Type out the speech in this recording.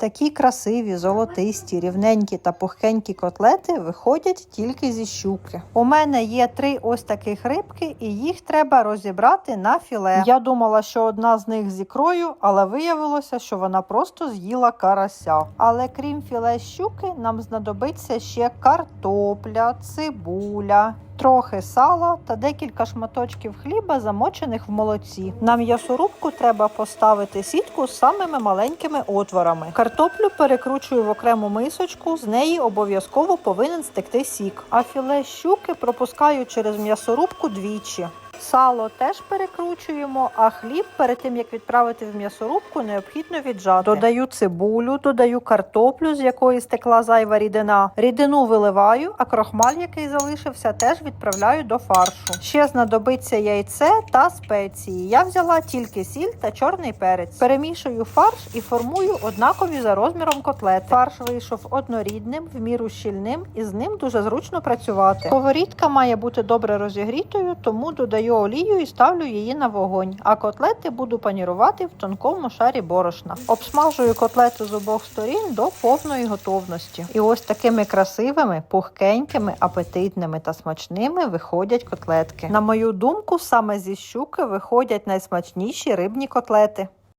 Такі красиві, золотисті, рівненькі та пухкенькі котлети виходять тільки зі щуки. У мене є три ось таких рибки, і їх треба розібрати на філе. Я думала, що одна з них з ікрою, але виявилося, що вона просто з'їла карася. Але крім філе щуки, нам знадобиться ще картопля, цибуля. Трохи сала та декілька шматочків хліба, замочених в молоці. На м'ясорубку треба поставити сітку з самими маленькими отворами. Картоплю перекручую в окрему мисочку, з неї обов'язково повинен стекти сік. А філе щуки пропускаю через м'ясорубку двічі. Сало теж перекручуємо, а хліб перед тим як відправити в м'ясорубку, необхідно віджати. Додаю цибулю, додаю картоплю, з якої стекла зайва рідина. Рідину виливаю, а крохмаль, який залишився, теж відправляю до фаршу. Ще знадобиться яйце та спеції. Я взяла тільки сіль та чорний перець. Перемішую фарш і формую однакові за розміром котлети. Фарш вийшов однорідним, в міру щільним, і з ним дуже зручно працювати. Сковорідка має бути добре розігрітою, тому додаю олію і ставлю її на вогонь. А котлети буду панірувати в тонкому шарі борошна. Обсмажую котлету з обох сторін до повної готовності. І ось такими красивими, пухкенькими, апетитними та смачними виходять котлетки. На мою думку, саме зі щуки виходять найсмачніші рибні котлети.